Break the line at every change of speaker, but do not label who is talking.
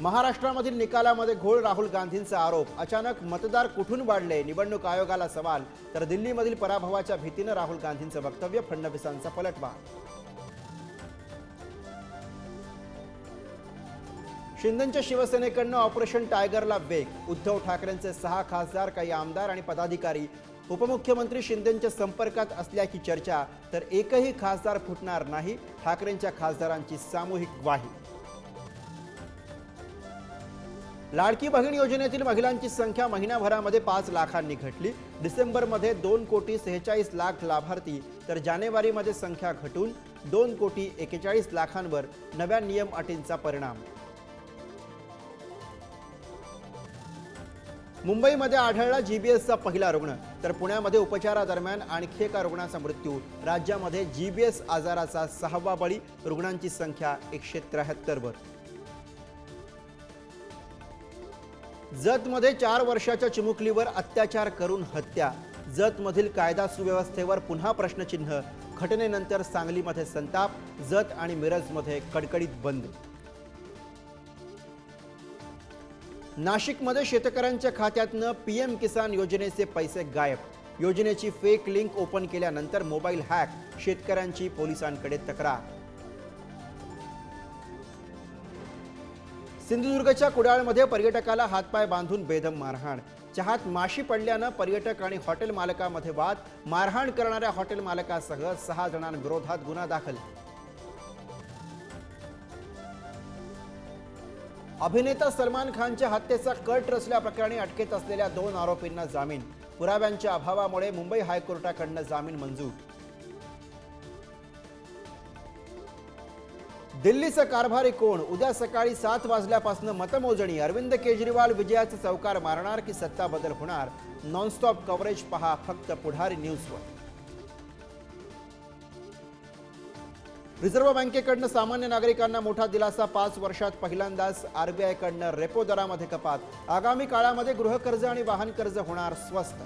महाराष्ट्रामधील निकालामध्ये घोळ राहुल गांधींचा आरोप. अचानक मतदार कुठून वाढले? निवडणूक आयोगाला सवाल. तर दिल्लीमधील पराभवाच्या भीतीनं राहुल गांधींचं वक्तव्य फडणवीसांचा पलटवार. शिंदेच्या शिवसेनेकडनं ऑपरेशन टायगरला वेग. उद्धव ठाकरेंचे सहा खासदार काही आमदार आणि पदाधिकारी. उपमुख्यमंत्री शिंदेच्या संपर्कात असल्याची चर्चा तर एकही खासदार फुटणार नाही ठाकरेंच्या खासदारांची सामूहिक ग्वाही. लाडकी बहीण योजनेतील महिलांची संख्या महिन्याभरामध्ये पाच लाखांनी घटली. डिसेंबरमध्ये दोन कोटी सेहेचाळीस लाख लाभार्थी तर जानेवारीमध्ये संख्या घटून दोन कोटी एकेचाळीस लाखांवर नव्या नियम अटींचा परिणाम. मुंबईमध्ये आढळला जीबीएसचा पहिला रुग्ण तर पुण्यामध्ये उपचारादरम्यान आणखी एका रुग्णाचा मृत्यू. राज्यामध्ये जीबीएस आजाराचा सहावा बळी रुग्णांची संख्या एकशे त्र्याहत्तरवर. जतमध्ये चार वर्षाच्या चिमुकलीवर अत्याचार करून हत्या. जतमधील कायदा सुव्यवस्थेवर पुन्हा प्रश्नचिन्ह. घटनेनंतर सांगलीमध्ये संताप जत आणि मिरजमध्ये कडकडीत बंद. नाशिकमध्ये शेतकऱ्यांच्या खात्यातनं पीएम किसान योजनेचे पैसे गायब. योजनेची फेक लिंक ओपन केल्यानंतर मोबाईल हॅक शेतकऱ्यांची पोलिसांकडे तक्रार. सिंधुदुर्गच्या कुडाळमध्ये पर्यटकाला हातपाय बांधून बेदम मारहाण. चहात माशी पडल्यानं पर्यटक आणि हॉटेल मालकामध्ये वाद. मारहाण करणाऱ्या हॉटेल मालकासह सहा जणांविरोधात गुन्हा दाखल. अभिनेता सलमान खानच्या हत्येचा कट रचल्याप्रकरणी अटकेत असलेल्या दोन आरोपींना जामीन. पुराव्यांच्या अभावामुळे मुंबई हायकोर्टाकडनं जामीन मंजूर. दिल्लीचं कारभारी कोण? उद्या सकाळी सात वाजल्यापासून मतमोजणी. अरविंद केजरीवाल विजयाचे चौकार मारणार की सत्ता बदल होणार? नॉनस्टॉप कव्हरेज पहा फक्त पुढारी न्यूजवर. रिझर्व्ह बँकेकडनं सामान्य नागरिकांना मोठा दिलासा पाच वर्षात पहिल्यांदाच आरबीआयकडनं रेपो दरामध्ये कपात. आगामी काळामध्ये गृहकर्ज आणि वाहन कर्ज होणार स्वस्त.